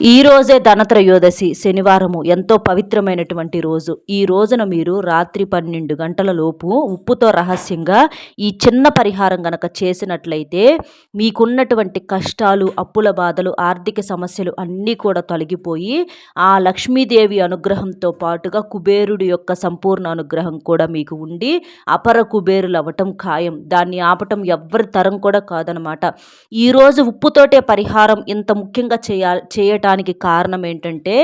ఈ రోజే ధనత్రయోదశి శనివారము ఎంతో పవిత్రమైనటువంటి రోజు. ఈ రోజున మీరు రాత్రి పన్నెండు గంటల లోపు ఉప్పుతో రహస్యంగా ఈ చిన్న పరిహారం గనక చేసినట్లయితే మీకున్నటువంటి కష్టాలు అప్పుల బాధలు ఆర్థిక సమస్యలు అన్నీ కూడా తొలగిపోయి ఆ లక్ష్మీదేవి అనుగ్రహంతో పాటుగా కుబేరుడి యొక్క సంపూర్ణ అనుగ్రహం కూడా మీకు ఉండి అపర కుబేరులు అవ్వటం ఖాయం. దాన్ని ఆపటం ఎవ్వరి తరం కూడా కాదనమాట. ఈరోజు ఉప్పుతోటే పరిహారం ఇంత ముఖ్యంగా చేయ చేయటం రావటానికి కారణం ఏంటంటే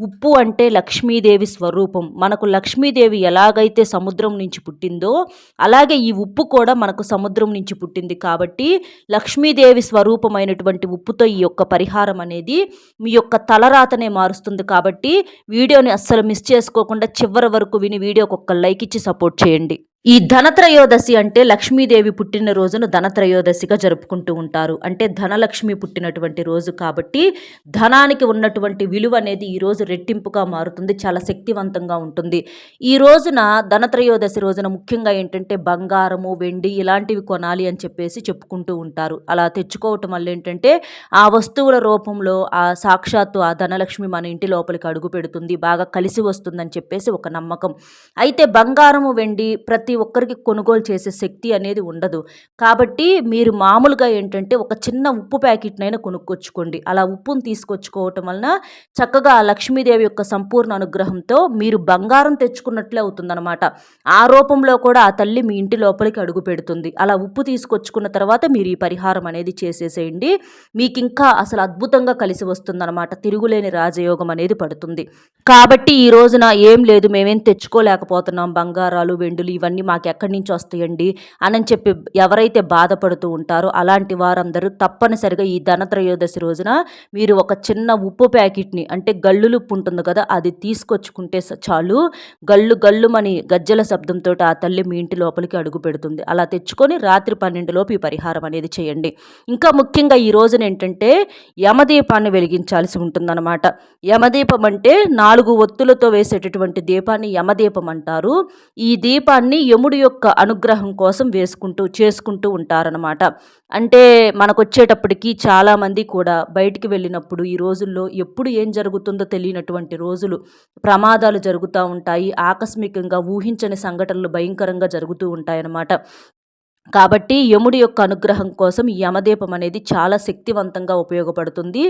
ఉప్పు అంటే లక్ష్మీదేవి స్వరూపం. మనకు లక్ష్మీదేవి ఎలాగైతే సముద్రం నుంచి పుట్టిందో అలాగే ఈ ఉప్పు కూడా మనకు సముద్రం నుంచి పుట్టింది కాబట్టి లక్ష్మీదేవి స్వరూపమైనటువంటి ఉప్పుతో ఈ యొక్క పరిహారం అనేది మీ యొక్క తలరాతనే మారుస్తుంది కాబట్టి వీడియోని అస్సలు మిస్ చేసుకోకుండా చివరి వరకు విని వీడియోకి ఒక్క లైక్ ఇచ్చి సపోర్ట్ చేయండి. ఈ ధనత్రయోదశి అంటే లక్ష్మీదేవి పుట్టిన రోజును ధనత్రయోదశిగా జరుపుకుంటూ ఉంటారు. అంటే ధనలక్ష్మి పుట్టినటువంటి రోజు కాబట్టి ధనానికి ఉన్నటువంటి విలువ అనేది ఈరోజు రెట్టింపుగా మారుతుంది చాలా శక్తివంతంగా ఉంటుంది. ఈ రోజున ధనత్రయోదశి రోజున ముఖ్యంగా ఏంటంటే బంగారము వెండి ఇలాంటివి కొనాలి అని చెప్పేసి చెప్పుకుంటూ ఉంటారు. అలా తెచ్చుకోవటం వల్ల ఏంటంటే ఆ వస్తువుల రూపంలో ఆ సాక్షాత్తు ఆ ధనలక్ష్మి మన ఇంటి లోపలికి అడుగు పెడుతుంది బాగా కలిసి వస్తుందని చెప్పేసి ఒక నమ్మకం. అయితే బంగారము వెండి ప్రతి ఒక్కరికి కొనుగోలు చేసే శక్తి అనేది ఉండదు. కాబట్టి మీరు మామూలుగా ఏంటంటే ఒక చిన్న ఉప్పు ప్యాకెట్నైనా కొనుక్కొచ్చుకోండి. అలా ఉప్పును తీసుకొచ్చుకోవటం వలన చక్కగా ఆ లక్ష్మీదేవి యొక్క సంపూర్ణ అనుగ్రహంతో మీరు బంగారం తెచ్చుకున్నట్లే అవుతుందన్నమాట. ఆ రూపంలో కూడా ఆ తల్లి మీ ఇంటి లోపలికి అడుగు పెడుతుంది. అలా ఉప్పు తీసుకొచ్చుకున్న తర్వాత మీరు ఈ పరిహారం అనేది చేసేసేయండి. మీకు ఇంకా అసలు అద్భుతంగా కలిసి వస్తుందన్నమాట. తిరుగులేని రాజయోగం అనేది పడుతుంది. కాబట్టి ఈ రోజున ఏం లేదు మేమేం తెచ్చుకోలేకపోతున్నాం. బంగారాలు వెండులు ఇవన్నీ మాకు ఎక్కడి నుంచి వస్తాయండి? అని చెప్పి ఎవరైతే బాధపడుతూ ఉంటారో అలాంటి వారందరూ తప్పనిసరిగా ఈ ధనత్రయోదశి రోజున మీరు ఒక చిన్న ఉప్పు ప్యాకెట్ని అంటే గల్లులు ఉప్పు ఉంటుంది కదా అది తీసుకొచ్చుకుంటే చాలు. గల్లు గల్లుమని గజ్జల శబ్దంతో ఆ తల్లి మీ ఇంటి లోపలికి అడుగు పెడుతుంది. అలా తెచ్చుకొని రాత్రి పన్నెండులోపు ఈ పరిహారం అనేది చేయండి. ఇంకా ముఖ్యంగా ఈ రోజున ఏంటంటే యమదీపాన్ని వెలిగించాల్సి ఉంటుందన్నమాట. యమదీపం అంటే నాలుగు ఒత్తులతో వేసేటటువంటి దీపాన్ని యమదీపం అంటారు. ఈ దీపాన్ని యముడి యొక్క అనుగ్రహం కోసం వేసుకుంటూ చేసుకుంటూ ఉంటారనమాట అంటే మనకొచ్చేటప్పటికి చాలామంది కూడా బయటికి వెళ్ళినప్పుడు ఈ రోజుల్లో ఎప్పుడు ఏం జరుగుతుందో తెలియని తెలియనటువంటి రోజులు ప్రమాదాలు జరుగుతూ ఉంటాయి. ఆకస్మికంగా ఊహించని సంఘటనలు భయంకరంగా జరుగుతూ ఉంటాయన్నమాట. కాబట్టి యముడి యొక్క అనుగ్రహం కోసం ఈ యమదీపం అనేది చాలా శక్తివంతంగా ఉపయోగపడుతుంది.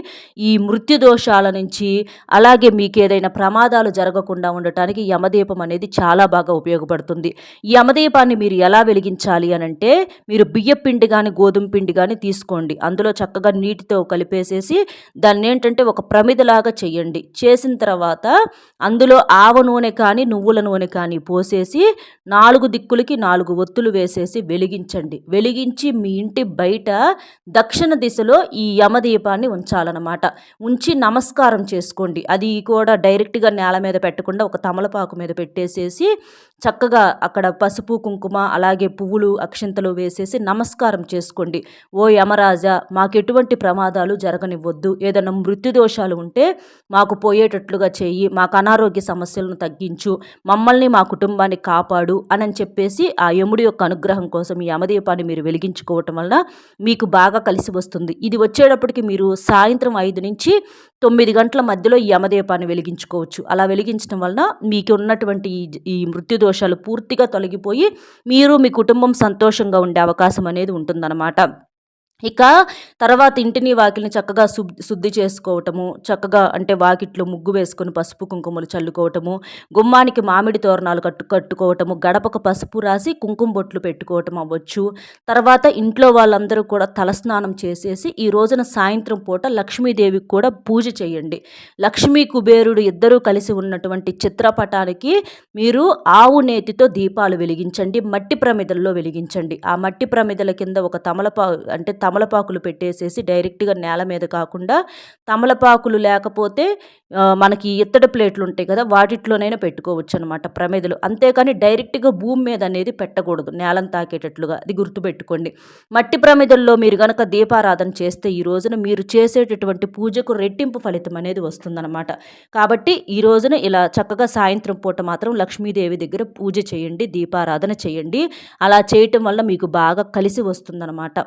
ఈ మృత్యు దోషాల నుంచి అలాగే మీకు ఏదైనా ప్రమాదాలు జరగకుండా ఉండటానికి యమదీపం అనేది చాలా బాగా ఉపయోగపడుతుంది. ఈ యమదీపాన్ని మీరు ఎలా వెలిగించాలి అని అంటే మీరు బియ్యపిండి కానీ గోధుమ పిండి కానీ తీసుకోండి. అందులో చక్కగా నీటితో కలిపేసేసి దాన్ని ఏంటంటే ఒక ప్రమిదలాగా చేయండి. చేసిన తర్వాత అందులో ఆవ నూనె కానీ నువ్వుల నూనె కానీ పోసేసి నాలుగు దిక్కులకి నాలుగు ఒత్తులు వేసేసి వెలిగించి వెలిగించండి. వెలిగించి మీ ఇంటి బయట దక్షిణ దిశలో ఈ యమదీపాన్ని ఉంచాలన్నమాట. ఉంచి నమస్కారం చేసుకోండి. అది కూడా డైరెక్ట్గా నేల మీద పెట్టకుండా ఒక తమలపాకు మీద పెట్టేసేసి చక్కగా అక్కడ పసుపు కుంకుమ అలాగే పువ్వులు అక్షింతలు వేసేసి నమస్కారం చేసుకోండి. ఓ యమరాజా మాకు ఎటువంటి ప్రమాదాలు జరగనివ్వద్దు. ఏదైనా మృత్యుదోషాలు ఉంటే మాకు పోయేటట్లుగా చేయి మాకు అనారోగ్య సమస్యలను తగ్గించు. మమ్మల్ని మా కుటుంబాన్ని కాపాడు అని చెప్పేసి ఆ యముడి యొక్క అనుగ్రహం కోసం ఈ యమదీపాన్ని మీరు వెలిగించుకోవటం వలన మీకు బాగా కలిసి వస్తుంది. ఇది వచ్చేటప్పటికి మీరు సాయంత్రం ఐదు నుంచి తొమ్మిది గంటల మధ్యలో ఈ యమదీపాన్ని వెలిగించుకోవచ్చు. అలా వెలిగించడం వలన మీకు ఉన్నటువంటి ఈ ఈ మృత్యు దోషాలు పూర్తిగా తొలగిపోయి మీరు మీ కుటుంబం సంతోషంగా ఉండే అవకాశం అనేది ఉంటుందన్నమాట. ఇక తర్వాత ఇంటిని వాకిలిని చక్కగా శుద్ధి చేసుకోవటము చక్కగా అంటే వాకిట్లో ముగ్గు వేసుకొని పసుపు కుంకుమలు చల్లుకోవటము గుమ్మానికి మామిడి తోరణాలు కట్టు కట్టుకోవటము గడపకు పసుపు రాసి కుంకుమ బొట్లు పెట్టుకోవటం అవ్వచ్చు. తర్వాత ఇంట్లో వాళ్ళందరూ కూడా తలస్నానం చేసేసి ఈ రోజున సాయంత్రం పూట లక్ష్మీదేవికి కూడా పూజ చేయండి. లక్ష్మీ కుబేరుడు ఇద్దరూ కలిసి ఉన్నటువంటి చిత్రపటానికి మీరు ఆవు నేతితో దీపాలు వెలిగించండి మట్టి ప్రమిదల్లో వెలిగించండి. ఆ మట్టి ప్రమిదల కింద ఒక తమలపా అంటే తమలపాకులు పెట్టేసేసి డైరెక్ట్గా నేల మీద కాకుండా తమలపాకులు లేకపోతే మనకి ఇత్తడి ప్లేట్లు ఉంటాయి కదా వాటిట్లోనైనా పెట్టుకోవచ్చు అనమాట ప్రమేదలు. అంతేకాని డైరెక్ట్గా భూమి మీద అనేది పెట్టకూడదు నేలను తాకేటట్లుగా. అది గుర్తుపెట్టుకోండి. మట్టి ప్రమిదల్లో మీరు కనుక దీపారాధన చేస్తే ఈ రోజున మీరు చేసేటటువంటి పూజకు రెట్టింపు ఫలితం అనేది వస్తుందన్నమాట కాబట్టి ఈ రోజున ఇలా చక్కగా సాయంత్రం పూట మాత్రం లక్ష్మీదేవి దగ్గర పూజ చేయండి దీపారాధన చేయండి. అలా చేయటం వల్ల మీకు బాగా కలిసి వస్తుందన్నమాట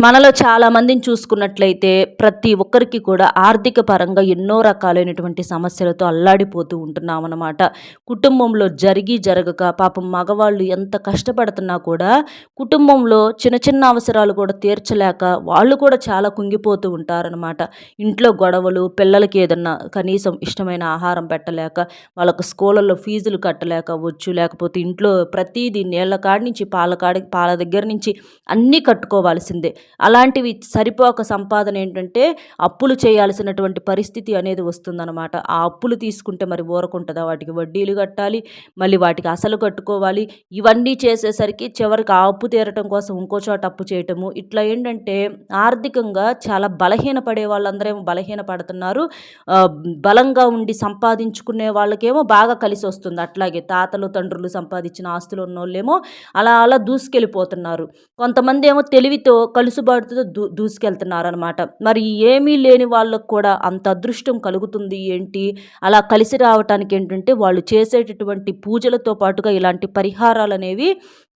మనలో చాలా మందిని చూసుకున్నట్లయితే ప్రతి ఒక్కరికి కూడా ఆర్థిక పరంగా ఎన్నో రకాలైనటువంటి సమస్యలతో అల్లాడిపోతూ ఉంటున్నామన్నమాట. కుటుంబంలో జరిగి జరగక పాపం మగవాళ్ళు ఎంత కష్టపడుతున్నా కూడా కుటుంబంలో చిన్న చిన్న అవసరాలు కూడా తీర్చలేక వాళ్ళు కూడా చాలా కుంగిపోతూ ఉంటారనమాట ఇంట్లో గొడవలు పిల్లలకి ఏదన్నా కనీసం ఇష్టమైన ఆహారం పెట్టలేక వాళ్ళకు స్కూళ్ళల్లో ఫీజులు కట్టలేక వచ్చు లేకపోతే ఇంట్లో ప్రతిదీ నీళ్ళ కాడి నుంచి పాల కాడి పాల దగ్గర నుంచి అన్నీ కట్టుకోవాల్సిందే. అలా అలాంటివి సరిపోక సంపాదన ఏంటంటే అప్పులు చేయాల్సినటువంటి పరిస్థితి అనేది వస్తుందన్నమాట. ఆ అప్పులు తీసుకుంటే మరి ఊరకుంటుందా? వాటికి వడ్డీలు కట్టాలి మళ్ళీ వాటికి అసలు కట్టుకోవాలి. ఇవన్నీ చేసేసరికి చివరికి ఆ అప్పు తీరటం కోసం ఇంకో చోట అప్పు చేయటము. ఇట్లా ఏంటంటే ఆర్థికంగా చాలా బలహీన పడే వాళ్ళందరేమో బలహీన పడుతున్నారు బలంగా ఉండి సంపాదించుకునే వాళ్ళకేమో బాగా కలిసి వస్తుంది. అట్లాగే తాతలు తండ్రులు సంపాదించిన ఆస్తులు ఉన్నోళ్ళేమో అలా అలా దూసుకెళ్ళిపోతున్నారు. కొంతమంది ఏమో తెలివితో కలుసుబాటుతో దూ దూసుకెళ్తున్నారు అనమాట మరి ఏమీ లేని వాళ్ళకు కూడా అంత అదృష్టం కలుగుతుంది ఏంటి? అలా కలిసి రావటానికి ఏంటంటే వాళ్ళు చేసేటటువంటి పూజలతో పాటుగా ఇలాంటి పరిహారాలు అనేవి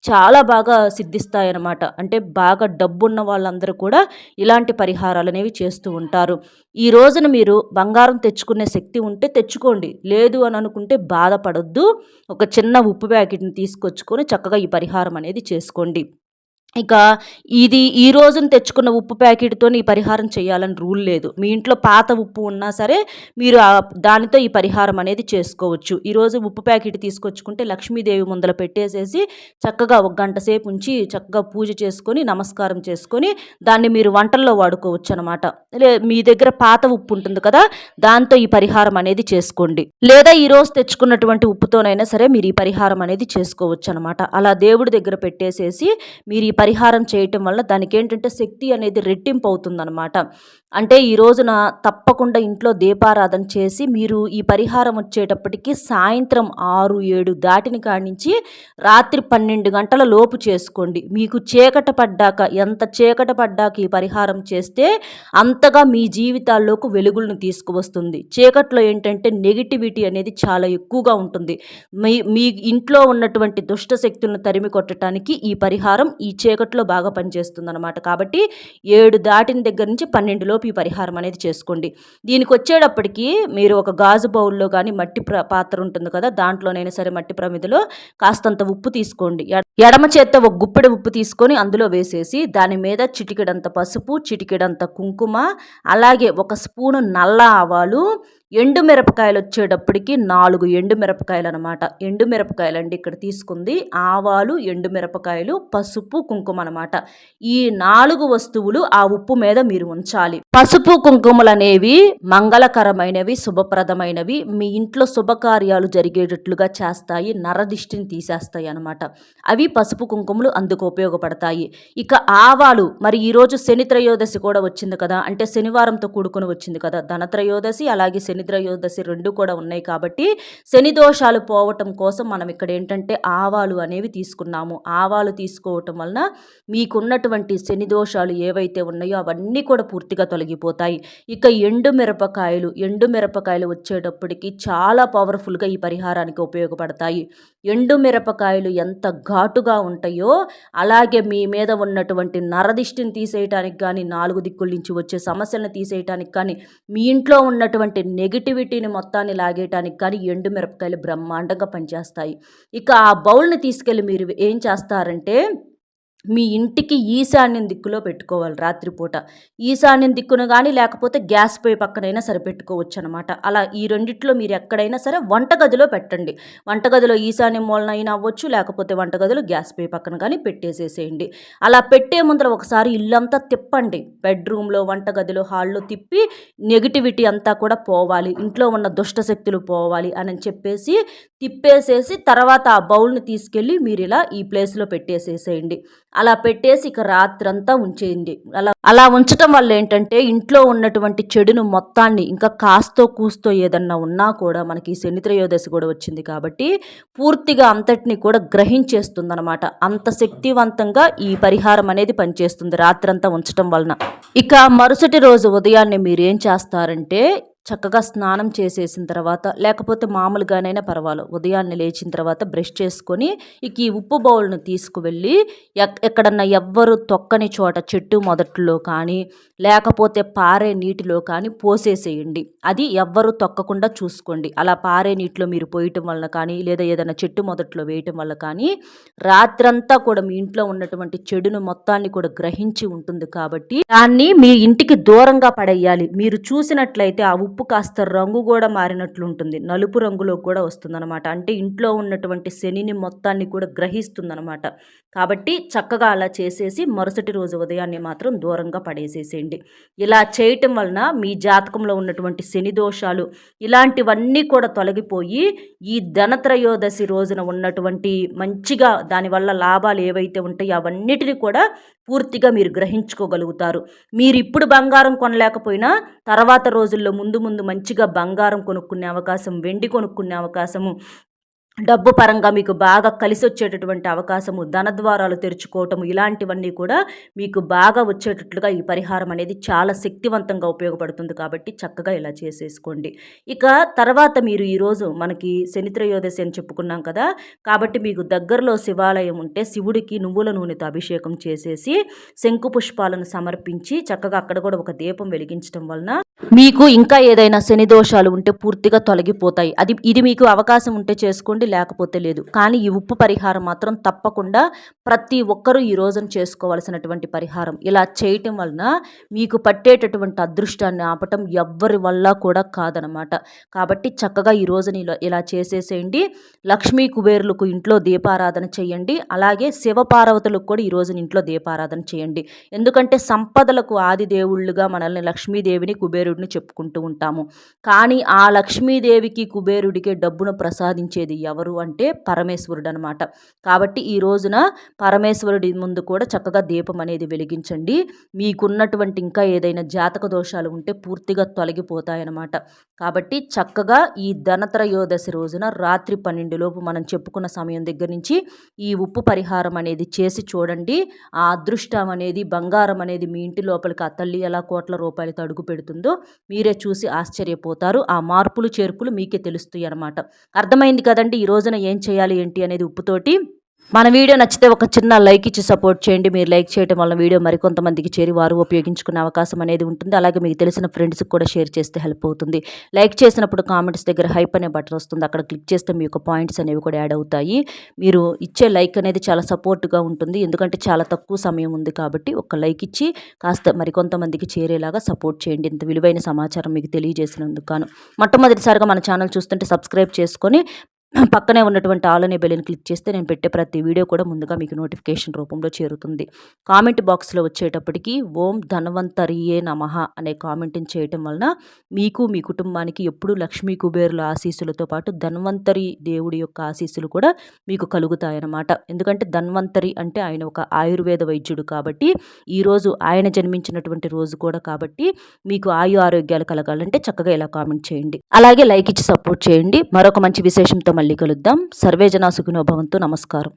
చాలా బాగా సిద్ధిస్తాయన్నమాట. అంటే బాగా డబ్బున్న వాళ్ళందరూ కూడా ఇలాంటి పరిహారాలు అనేవి చేస్తూ ఉంటారు. ఈ రోజున మీరు బంగారం తెచ్చుకునే శక్తి ఉంటే తెచ్చుకోండి. లేదు అని అనుకుంటే బాధపడొద్దు. ఒక చిన్న ఉప్పు ప్యాకెట్ని తీసుకొచ్చుకొని చక్కగా ఈ పరిహారం అనేది చేసుకోండి. ఇక ఇది ఈ రోజున తెచ్చుకున్న ఉప్పు ప్యాకెట్తో ఈ పరిహారం చేయాలని రూల్ లేదు. మీ ఇంట్లో పాత ఉప్పు ఉన్నా సరే మీరు దానితో ఈ పరిహారం అనేది చేసుకోవచ్చు. ఈరోజు ఉప్పు ప్యాకెట్ తీసుకొచ్చుకుంటే లక్ష్మీదేవి ముందర పెట్టేసేసి చక్కగా ఒక గంట సేపు ఉంచి చక్కగా పూజ చేసుకొని నమస్కారం చేసుకొని దాన్ని మీరు వంటల్లో వాడుకోవచ్చు అనమాట లే మీ దగ్గర పాత ఉప్పు ఉంటుంది కదా దాంతో ఈ పరిహారం అనేది చేసుకోండి. లేదా ఈరోజు తెచ్చుకున్నటువంటి ఉప్పుతోనైనా సరే మీరు ఈ పరిహారం అనేది చేసుకోవచ్చు అనమాట అలా దేవుడి దగ్గర పెట్టేసేసి మీరు ఈ పరిహారం చేయటం వల్ల దానికి ఏంటంటే శక్తి అనేది రెట్టింపు అవుతుందన్నమాట. అంటే ఈ రోజున తప్పకుండా ఇంట్లో దీపారాధన చేసి మీరు ఈ పరిహారం వచ్చేటప్పటికి సాయంత్రం ఆరు ఏడు దాటిని కాడించి రాత్రి పన్నెండు గంటల లోపు చేసుకోండి. మీకు చీకట పడ్డాక ఎంత చీకట పడ్డాక ఈ పరిహారం చేస్తే అంతగా మీ జీవితాల్లోకి వెలుగులను తీసుకువస్తుంది. చీకట్లో ఏంటంటే నెగిటివిటీ అనేది చాలా ఎక్కువగా ఉంటుంది. మీ మీ ఇంట్లో ఉన్నటువంటి దుష్ట శక్తులను తరిమి కొట్టడానికి ఈ పరిహారం ఈ చీకట్లో బాగా పనిచేస్తుంది అనమాట కాబట్టి ఏడు దాటిన దగ్గర నుంచి పన్నెండు లోపు ఈ పరిహారం అనేది చేసుకోండి. దీనికి వచ్చేటప్పటికి మీరు ఒక గాజు బౌల్లో కానీ మట్టి పాత్ర ఉంటుంది కదా దాంట్లోనైనా సరే మట్టి ప్రమిదిలో కాస్తంత ఉప్పు తీసుకోండి. ఎడమ చేత్తో ఒక గుప్పెడు ఉప్పు తీసుకొని అందులో వేసేసి దాని మీద చిటికెడంత పసుపు చిటికెడంత కుంకుమ అలాగే ఒక స్పూను నల్ల ఆవాలు ఎండు మిరపకాయలు వచ్చేటప్పటికి నాలుగు ఎండు మిరపకాయలు అనమాట ఎండు మిరపకాయలు అండి ఇక్కడ తీసుకుంది. ఆవాలు ఎండు మిరపకాయలు పసుపు కుంకుమ అనమాట ఈ నాలుగు వస్తువులు ఆ ఉప్పు మీద మీరు ఉంచాలి. పసుపు కుంకుమలు అనేవి మంగళకరమైనవి శుభప్రదమైనవి. మీ ఇంట్లో శుభకార్యాలు జరిగేటట్లుగా చేస్తాయి నరదిష్టిని తీసేస్తాయి అనమాట అవి పసుపు కుంకుమలు అందుకు ఉపయోగపడతాయి. ఇక ఆవాలు మరి ఈరోజు శని త్రయోదశి కూడా వచ్చింది కదా. అంటే శనివారంతో కూడుకుని వచ్చింది కదా. ధనత్రయోదశి అలాగే శని శనిద్రయోదశి రెండు కూడా ఉన్నాయి కాబట్టి శని దోషాలు పోవటం కోసం మనం ఇక్కడ ఏంటంటే ఆవాలు అనేవి తీసుకున్నాము. ఆవాలు తీసుకోవటం వలన మీకున్నటువంటి శని దోషాలు ఏవైతే ఉన్నాయో అవన్నీ కూడా పూర్తిగా తొలగిపోతాయి. ఇక ఎండు మిరపకాయలు ఎండు మిరపకాయలు వచ్చేటప్పటికి చాలా పవర్ఫుల్గా ఈ పరిహారానికి ఉపయోగపడతాయి. ఎండు మిరపకాయలు ఎంత ఘాటుగా ఉంటాయో అలాగే మీ మీద ఉన్నటువంటి నరదిష్టిని తీసేయటానికి కానీ నాలుగు దిక్కుల నుంచి వచ్చే సమస్యలను తీసేయటానికి కానీ మీ ఇంట్లో ఉన్నటువంటి నెగిటివిటీని మొత్తాన్ని లాగేయటానికి కానీ ఎండు మిరపకాయలు బ్రహ్మాండంగా పనిచేస్తాయి. ఇక ఆ బౌల్ని తీసుకెళ్ళి మీరు ఏం చేస్తారంటే మీ ఇంటికి ఈశాన్యం దిక్కులో పెట్టుకోవాలి రాత్రిపూట. ఈశాన్యం దిక్కున కానీ లేకపోతే గ్యాస్ పొయ్యి పక్కనైనా సరే పెట్టుకోవచ్చు అనమాట అలా ఈ రెండిట్లో మీరు ఎక్కడైనా సరే వంటగదిలో పెట్టండి. వంటగదిలో ఈశాన్యం మూలనైనా అవ్వచ్చు లేకపోతే వంటగదిలో గ్యాస్ పొయ్యి పక్కన కానీ పెట్టేసేసేయండి. అలా పెట్టే ముందర ఒకసారి ఇల్లంతా తిప్పండి. బెడ్రూమ్లో వంటగదిలో హాల్లో తిప్పి నెగిటివిటీ అంతా కూడా పోవాలి. ఇంట్లో ఉన్న దుష్ట శక్తులు పోవాలి అని చెప్పేసి తిప్పేసేసి తర్వాత ఆ బౌల్ని తీసుకెళ్ళి మీరు ఇలా ఈ ప్లేస్లో పెట్టేసేసేయండి. అలా పెట్టేసి ఇక రాత్రంతా ఉంచేయండి. అలా అలా ఉంచటం వల్ల ఏంటంటే ఇంట్లో ఉన్నటువంటి చెడును మొత్తాన్ని ఇంకా కాస్తో కూస్తో ఏదన్నా ఉన్నా కూడా మనకి శని త్రయోదశి కూడా వచ్చింది కాబట్టి పూర్తిగా అంతటిని కూడా గ్రహించేస్తుంది అనమాట అంత శక్తివంతంగా ఈ పరిహారం అనేది పనిచేస్తుంది రాత్రంతా ఉంచటం వలన. ఇక మరుసటి రోజు ఉదయాన్నే మీరు ఏం చేస్తారంటే చక్కగా స్నానం చేసేసిన తర్వాత లేకపోతే మామూలుగానైనా పర్వాలేదు. ఉదయాన్నే లేచిన తర్వాత బ్రష్ చేసుకొని ఇక ఈ ఉప్పు బౌల్ను తీసుకువెళ్ళి ఎక్ ఎక్కడన్నా ఎవ్వరు తొక్కని చోట చెట్టు మొదట్లో కానీ లేకపోతే పారే నీటిలో కానీ పోసేసేయండి. అది ఎవ్వరు తొక్కకుండా చూసుకోండి. అలా పారే నీటిలో మీరు పోయటం వల్ల కానీ లేదా ఏదైనా చెట్టు మొదట్లో వేయటం వల్ల కానీ రాత్రంతా కూడా మీ ఇంట్లో ఉన్నటువంటి చెడును మొత్తాన్ని కూడా గ్రహించి ఉంటుంది కాబట్టి దాన్ని మీ ఇంటికి దూరంగా పడేయాలి. మీరు చూసినట్లయితే ఆ ఉప్పు కాస్త రంగు కూడా మారినట్లు ఉంటుంది నలుపు రంగులో కూడా వస్తుందన్నమాట. అంటే ఇంట్లో ఉన్నటువంటి శనిని మొత్తాన్ని కూడా గ్రహిస్తుందన్నమాట. కాబట్టి చక్కగా అలా చేసేసి మరుసటి రోజు ఉదయాన్నే మాత్రం దూరంగా పడేసేసేయండి. ఇలా చేయటం వలన మీ జాతకంలో ఉన్నటువంటి శని దోషాలు ఇలాంటివన్నీ కూడా తొలగిపోయి ఈ ధనత్రయోదశి రోజున ఉన్నటువంటి మంచిగా దానివల్ల లాభాలు ఏవైతే ఉంటాయో అవన్నిటిని కూడా పూర్తిగా మీరు గ్రహించుకోగలుగుతారు. మీరు ఇప్పుడు బంగారం కొనలేకపోయినా తర్వాత రోజుల్లో ముందు ముందు మంచిగా బంగారం కొనుక్కునే అవకాశం వెండి కొనుక్కునే అవకాశము డబ్బు పరంగా మీకు బాగా కలిసి వచ్చేటటువంటి అవకాశము ధనద్వారాలు తెరుచుకోవటం ఇలాంటివన్నీ కూడా మీకు బాగా వచ్చేటట్లుగా ఈ పరిహారం అనేది చాలా శక్తివంతంగా ఉపయోగపడుతుంది కాబట్టి చక్కగా ఇలా చేసేసుకోండి. ఇక తర్వాత మీరు ఈరోజు మనకి శనిత్రయోదశి అని చెప్పుకున్నాం కదా కాబట్టి మీకు దగ్గరలో శివాలయం ఉంటే శివుడికి నువ్వుల నూనెతో అభిషేకం చేసేసి శంకు పుష్పాలను సమర్పించి చక్కగా అక్కడ కూడా ఒక దీపం వెలిగించడం వలన మీకు ఇంకా ఏదైనా శని దోషాలు ఉంటే పూర్తిగా తొలగిపోతాయి. అది ఇది మీకు అవకాశం ఉంటే చేసుకోండి. లేకపోతే లేదు. కానీ ఈ ఉప్పు పరిహారం మాత్రం తప్పకుండా ప్రతి ఒక్కరూ ఈ రోజున చేసుకోవాల్సినటువంటి పరిహారం. ఇలా చేయటం వలన మీకు పట్టేటటువంటి అదృష్టాన్ని ఆపటం ఎవ్వరి వల్ల కూడా కాదనమాట. కాబట్టి చక్కగా ఈ రోజుని ఇలా చేసేసేయండి. లక్ష్మీ కుబేరులకు ఇంట్లో దీపారాధన చేయండి. అలాగే శివపార్వతులకు కూడా ఈ రోజున ఇంట్లో దీపారాధన చేయండి. ఎందుకంటే సంపదలకు ఆది దేవుళ్ళుగా మనల్ని లక్ష్మీదేవిని కుబేరుడిని చెప్పుకుంటూ ఉంటాము. కానీ ఆ లక్ష్మీదేవికి కుబేరుడికి డబ్బును ప్రసాదించేది ఎవరు అంటే పరమేశ్వరుడు అనమాట కాబట్టి ఈ రోజున పరమేశ్వరుడి ముందు కూడా చక్కగా దీపం అనేది వెలిగించండి. మీకున్నటువంటి ఇంకా ఏదైనా జాతక దోషాలు ఉంటే పూర్తిగా తొలగిపోతాయన్నమాట. కాబట్టి చక్కగా ఈ ధనత్రయోదశి రోజున రాత్రి పన్నెండులోపు మనం చెప్పుకున్న సమయం దగ్గర నుంచి ఈ ఉప్పు పరిహారం అనేది చేసి చూడండి. ఆ అదృష్టం అనేది బంగారం అనేది మీ ఇంటి లోపలికి ఆ తల్లి ఎలా కోట్ల రూపాయలతో అడుగు పెడుతుందో మీరే చూసి ఆశ్చర్యపోతారు. ఆ మార్పులు చేర్పులు మీకే తెలుస్తాయి అన్నమాట అర్థమైంది కదండి? ఈ రోజున ఏం చేయాలి ఏంటి అనేది ఉప్పుతోటి మన వీడియో నచ్చితే ఒక చిన్న లైక్ ఇచ్చి సపోర్ట్ చేయండి. మీరు లైక్ చేయడం వల్ల వీడియో మరికొంతమందికి చేరి వారు ఉపయోగించుకునే అవకాశం అనేది ఉంటుంది. అలాగే మీకు తెలిసిన ఫ్రెండ్స్కి కూడా షేర్ చేస్తే హెల్ప్ అవుతుంది. లైక్ చేసినప్పుడు కామెంట్స్ దగ్గర హైప్ అనే బటన్ వస్తుంది. అక్కడ క్లిక్ చేస్తే మీ యొక్క పాయింట్స్ అనేవి కూడా యాడ్ అవుతాయి. మీరు ఇచ్చే లైక్ అనేది చాలా సపోర్ట్గా ఉంటుంది. ఎందుకంటే చాలా తక్కువ సమయం ఉంది కాబట్టి ఒక లైక్ ఇచ్చి కాస్త మరికొంతమందికి చేరేలాగా సపోర్ట్ చేయండి. ఇంత విలువైన సమాచారం మీకు తెలియజేసినందుకు గాను. మొట్టమొదటిసారిగా మన ఛానల్ చూస్తుంటే సబ్స్క్రైబ్ చేసుకొని పక్కనే ఉన్నటువంటి ఆల్ అనే క్లిక్ చేస్తే నేను పెట్టే ప్రతి వీడియో కూడా ముందుగా మీకు నోటిఫికేషన్ రూపంలో చేరుతుంది. కామెంట్ బాక్స్లో వచ్చేటప్పటికి ఓం ధనవంతరియే నమః అనే కామెంట్ని చేయటం వలన మీకు మీ కుటుంబానికి ఎప్పుడూ లక్ష్మీ కుబేరుల ఆశీస్సులతో పాటు ధన్వంతరి దేవుడి యొక్క ఆశీస్సులు కూడా మీకు కలుగుతాయన్నమాట. ఎందుకంటే ధన్వంతరి అంటే ఆయన ఒక ఆయుర్వేద వైద్యుడు కాబట్టి ఈరోజు ఆయన జన్మించినటువంటి రోజు కూడా కాబట్టి మీకు ఆయు ఆరోగ్యాలు కలగాలంటే చక్కగా ఇలా కామెంట్ చేయండి. అలాగే లైక్ ఇచ్చి సపోర్ట్ చేయండి. మరొక మంచి విశేషంతో మళ్ళీ కలుద్దాం. సర్వేజన సుఖినోభవంతో నమస్కారం.